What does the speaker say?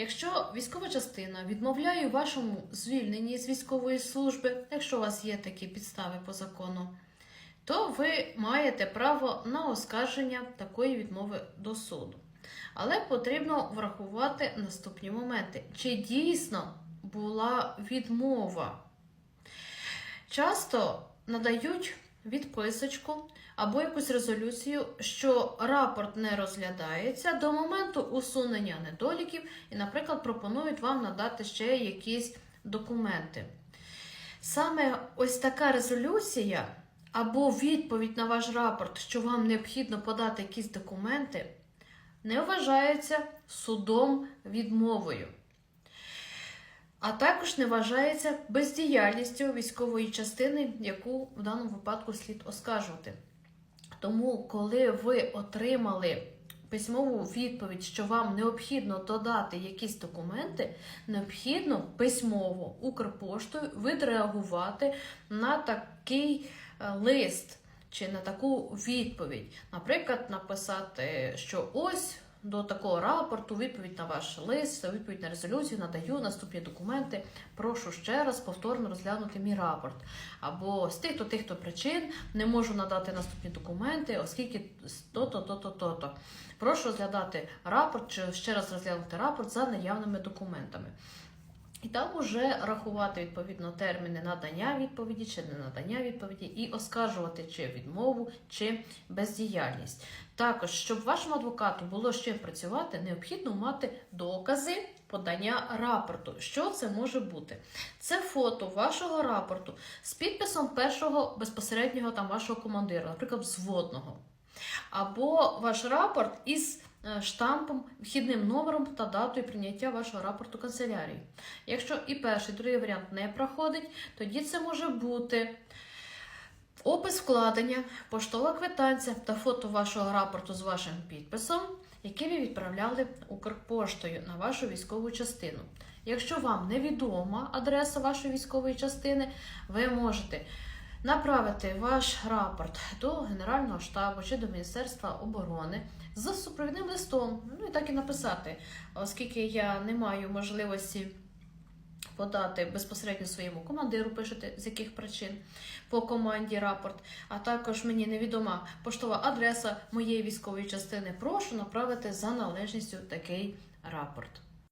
Якщо військова частина відмовляє вашому звільненні з військової служби, якщо у вас є такі підстави по закону, то ви маєте право на оскарження такої відмови до суду. Але потрібно врахувати наступні моменти: чи дійсно була відмова? Часто надають відписочку або якусь резолюцію, що рапорт не розглядається до моменту усунення недоліків, і, наприклад, пропонують вам надати ще якісь документи. Саме ось така резолюція або відповідь на ваш рапорт, що вам необхідно подати якісь документи, не вважається судом відмовою. А також не вважається бездіяльністю військової частини, яку в даному випадку слід оскаржувати. Тому, коли ви отримали письмову відповідь, що вам необхідно додати якісь документи, необхідно письмово Укрпоштою відреагувати на такий е, лист чи на таку відповідь. Наприклад, написати, що ось. До такого рапорту, відповідь на ваш лист, відповідь на резолюцію, надаю наступні документи. Прошу ще раз повторно розглянути мій рапорт. Або з тих-то тих-то причин не можу надати наступні документи, оскільки то-то, то-то, то-то. Прошу розглядати рапорт чи ще раз розглянути рапорт за наявними документами. І там уже рахувати відповідно терміни надання відповіді чи не надання відповіді, і оскаржувати чи відмову, чи бездіяльність. Також, щоб вашому адвокату було з чим працювати, необхідно мати докази подання рапорту. Що це може бути? Це фото вашого рапорту з підписом першого безпосереднього там вашого командира, наприклад, взводного. Або ваш рапорт із штампом, вхідним номером та датою прийняття вашого рапорту канцелярії. Якщо і перший, і другий варіант не проходить, тоді це може бути опис вкладення, поштова квитанція та фото вашого рапорту з вашим підписом, який ви відправляли Укрпоштою на вашу військову частину. Якщо вам невідома адреса вашої військової частини, ви можете направити ваш рапорт до Генерального штабу чи до Міністерства оборони з супровідним листом. Ну і так і написати, оскільки я не маю можливості подати безпосередньо своєму командиру, пишете з яких причин по команді рапорт, а також мені невідома поштова адреса моєї військової частини. Прошу направити за належністю такий рапорт.